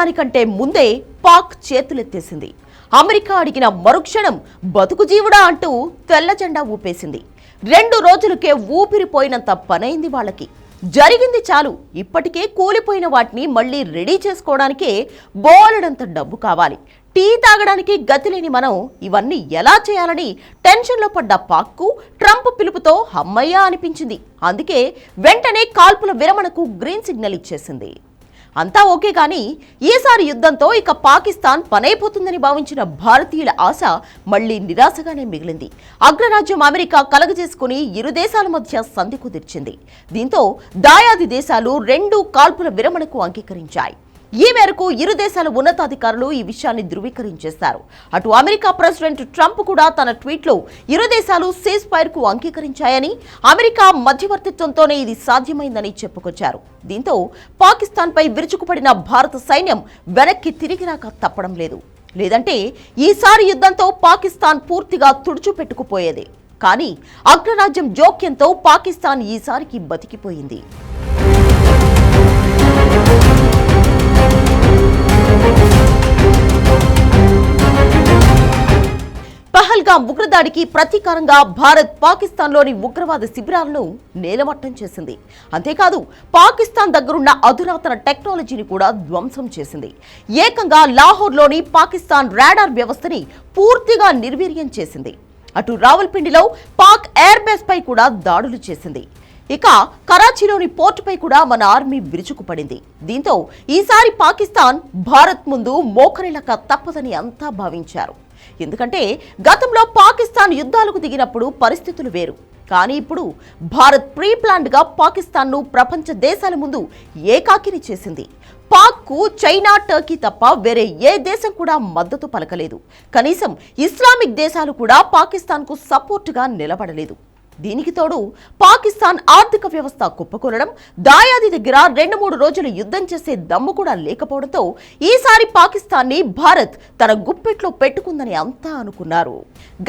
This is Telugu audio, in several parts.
దానికంటే ముందే పాక్ చేతులెత్తేసింది. అమెరికా అడిగిన మరుక్షణం బతుకు జీవుడా అంటూ తెల్ల జెండా ఊపేసింది. రెండు రోజులకే ఊపిరిపోయినంత పనైంది వాళ్ళకి. జరిగింది చాలు ఇప్పటికే కూలిపోయిన వాటిని మళ్ళీ రెడీ చేసుకోవడానికే బోలెడంత డబ్బు కావాలి. టీ తాగడానికి గతిలేని మనం ఇవన్నీ ఎలా చేయాలని టెన్షన్లో పడ్డ పాక్కు ట్రంప్ పిలుపుతో హమ్మయ్య అనిపించింది. అందుకే వెంటనే కాల్పుల విరమణకు గ్రీన్ సిగ్నల్ ఇచ్చేసింది. అంతా ఓకే కానీ ఈసారి యుద్ధంతో ఇక పాకిస్తాన్ పనైపోతుందని భావించిన భారతీయుల ఆశ మళ్ళీ నిరాశగానే మిగిలింది. అగ్రరాజ్యం అమెరికా కలగజేసుకుని ఇరు దేశాల మధ్య సంధి కుదిర్చింది. దీంతో దాయాది దేశాలు రెండు కాల్పుల విరమణకు అంగీకరించాయి. ఈ మేరకు ఇరు దేశాల ఉన్నతాధికారులు ఈ విషయాన్ని ధృవీకరించేశారు. అటు అమెరికా ప్రెసిడెంట్ ట్రంప్ కూడా తన ట్వీట్లో ఇరు దేశాలు సీజ్ ఫైర్కు అంగీకరించాయని అమెరికా మధ్యవర్తిత్వంతోనే ఇది సాధ్యమైందని చెప్పుకొచ్చారు. దీంతో పాకిస్తాన్పై విరుచుకుపడిన భారత సైన్యం వెనక్కి తిరిగి రాక తప్పడం లేదు. లేదంటే ఈసారి యుద్ధంతో పాకిస్తాన్ పూర్తిగా తుడుచుపెట్టుకుపోయేది కానీ అగ్రరాజ్యం జోక్యంతో పాకిస్తాన్ ఈసారికి బతికిపోయింది. అమెరికా ఉగ్రదాడికి ప్రతీకారంగా భారత్ పాకిస్తాన్లోని ఉగ్రవాద శిబిరాలను నేలమట్టం చేసింది. అంతేకాదు పాకిస్తాన్ దగ్గరున్న అధునాతన టెక్నాలజీని కూడా ధ్వంసం చేసింది. ఏకంగా లాహోర్లోని పాకిస్తాన్ రాడార్ వ్యవస్థని పూర్తిగా నిర్వీర్యం చేసింది. అటు రావల్పిండిలో పాక్ ఎయిర్ బేస్ పై కూడా దాడులు చేసింది. ఇక కరాచీలోని పోర్టుపై కూడా మన ఆర్మీ విరుచుకుపడింది దీంతో ఈసారి పాకిస్తాన్ భారత్ ముందు మోకరిలక తప్పదని అంతా భావించారు. ఎందుకంటే గతంలో పాకిస్తాన్ యుద్ధాలకు దిగినప్పుడు పరిస్థితులు వేరు. కానీ ఇప్పుడు భారత్ ప్రీ ప్లాన్డ్ పాకిస్తాన్ను ప్రపంచ దేశాల ముందు ఏకాకిని చేసింది. పాక్కు చైనా టర్కీ తప్ప వేరే ఏ దేశం కూడా మద్దతు పలకలేదు. కనీసం ఇస్లామిక్ దేశాలు కూడా పాకిస్తాన్కు సపోర్టుగా నిలబడలేదు. దీనికి తోడు పాకిస్తాన్ ఆర్థిక వ్యవస్థ కుప్పకూలడం దాయాది దగ్గర రెండు మూడు రోజులు యుద్ధం చేసే దమ్ము కూడా లేకపోవడంతో ఈసారి పాకిస్తాన్ని భారత్ తన గుప్పెట్లో పెట్టుకుందని అంతా అనుకున్నారు.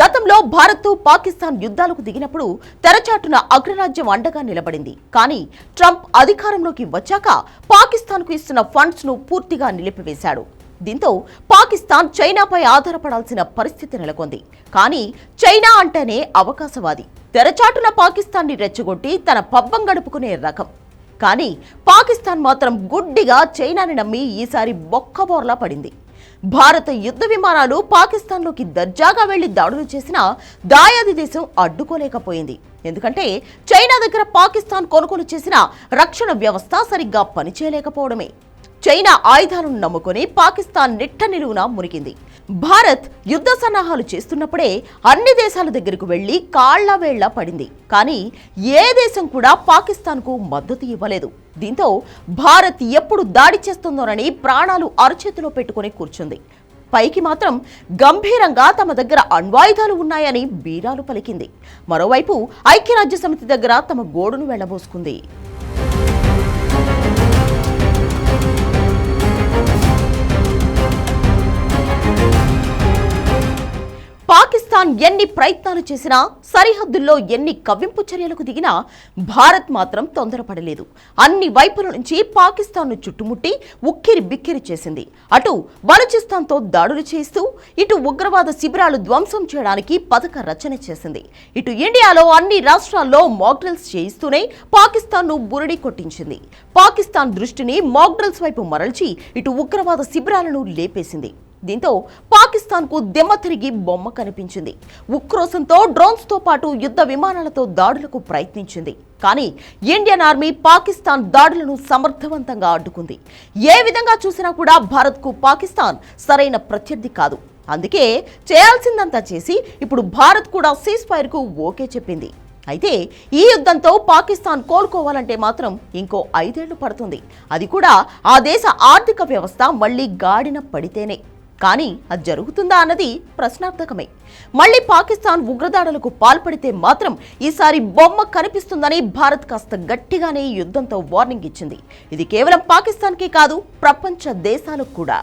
గతంలో భారత్ పాకిస్తాన్ యుద్ధాలకు దిగినప్పుడు తెరచాటున అగ్రరాజ్యం అండగా నిలబడింది. కానీ ట్రంప్ అధికారంలోకి వచ్చాక పాకిస్తాన్కు ఇస్తున్న ఫండ్స్ను పూర్తిగా నిలిపివేశాడు. దీంతో పాకిస్తాన్ చైనాపై ఆధారపడాల్సిన పరిస్థితి నెలకొంది. కానీ చైనా అంటేనే అవకాశవాది. తెరచాటున పాకిస్తాన్ని రెచ్చగొట్టి తన పబ్బం గడుపుకునే రకం. కానీ పాకిస్తాన్ మాత్రం గుడ్డిగా చైనాని నమ్మి ఈసారి బొక్కబోర్లా పడింది. భారత యుద్ధ విమానాలు పాకిస్తాన్లోకి దర్జాగా వెళ్ళి దాడులు చేసినా దాయాది దేశం అడ్డుకోలేకపోయింది. ఎందుకంటే చైనా దగ్గర పాకిస్తాన్ కొనుగోలు చేసిన రక్షణ వ్యవస్థ సరిగ్గా పనిచేయలేకపోవడమే. చైనా ఆయుధాలను నమ్ముకుని పాకిస్తాన్ నిట్ట నిలువున మునిగింది. భారత్ యుద్ధ సన్నాహాలు చేస్తున్నప్పుడే అన్ని దేశాల దగ్గరకు వెళ్ళి కాళ్ళ వేళ్ళ పడింది. కానీ ఏ దేశం కూడా పాకిస్తాన్కు మద్దతు ఇవ్వలేదు. దీంతో భారత్ ఎప్పుడు దాడి చేస్తుందోనని ప్రాణాలు అరచేతిలో పెట్టుకుని కూర్చుంది. పైకి మాత్రం గంభీరంగా తమ దగ్గర అణ్వాయుధాలు ఉన్నాయని బీరాలు పలికింది. మరోవైపు ఐక్యరాజ్య సమితి దగ్గర తమ గోడును వెళ్ళబోసుకుంది. ఎన్ని ప్రయత్నాలు చేసినా సరిహద్దుల్లో ఎన్ని కవ్వింపు చర్యలకు దిగినా భారత్ మాత్రం తొందరపడలేదు. అన్ని వైపుల నుంచి పాకిస్తాన్ను చుట్టుముట్టి ఉక్కిరి బిక్కిరి చేసింది. అటు బలూచిస్తాన్తో దాడులు చేస్తూ ఇటు ఉగ్రవాద శిబిరాలు ధ్వంసం చేయడానికి పథక రచన చేసింది. ఇటు ఇండియాలో అన్ని రాష్ట్రాల్లో మాక్డ్రిల్స్ చేయిస్తూనే పాకిస్తాన్ను బురడి కొట్టించింది. పాకిస్తాన్ దృష్టిని మాక్డ్రిల్స్ వైపు మరల్చి ఇటు ఉగ్రవాద శిబిరాలను లేపేసింది. దీంతో పాకిస్తాన్కు దెమ్మ తిరిగి బొమ్మ కనిపించింది. ఉక్రోషంతో డ్రోన్స్తో పాటు యుద్ధ విమానాలతో దాడులకు ప్రయత్నించింది. కానీ ఇండియన్ ఆర్మీ పాకిస్తాన్ దాడులను సమర్థవంతంగా అడ్డుకుంది. ఏ విధంగా చూసినా కూడా భారత్కు పాకిస్తాన్ సరైన ప్రత్యర్థి కాదు. అందుకే చేయాల్సిందంతా చేసి ఇప్పుడు భారత్ కూడా సీజ్ ఫైర్కు ఓకే చెప్పింది. అయితే ఈ యుద్ధంతో పాకిస్తాన్ కోలుకోవాలంటే మాత్రం ఇంకో ఐదేళ్ళు పడుతుంది. అది కూడా ఆ దేశ ఆర్థిక వ్యవస్థ మళ్ళీ గాడిన పడితేనే. కానీ అది జరుగుతుందా అన్నది ప్రశ్నార్థకమే. మళ్ళీ పాకిస్తాన్ ఉగ్రదాడులకు పాల్పడితే మాత్రం ఈసారి బొమ్మ కనిపిస్తుందని భారత్ కాస్త గట్టిగానే యుద్ధంతో వార్నింగ్ ఇచ్చింది. ఇది కేవలం పాకిస్తాన్కే కాదు ప్రపంచ దేశాలకు కూడా.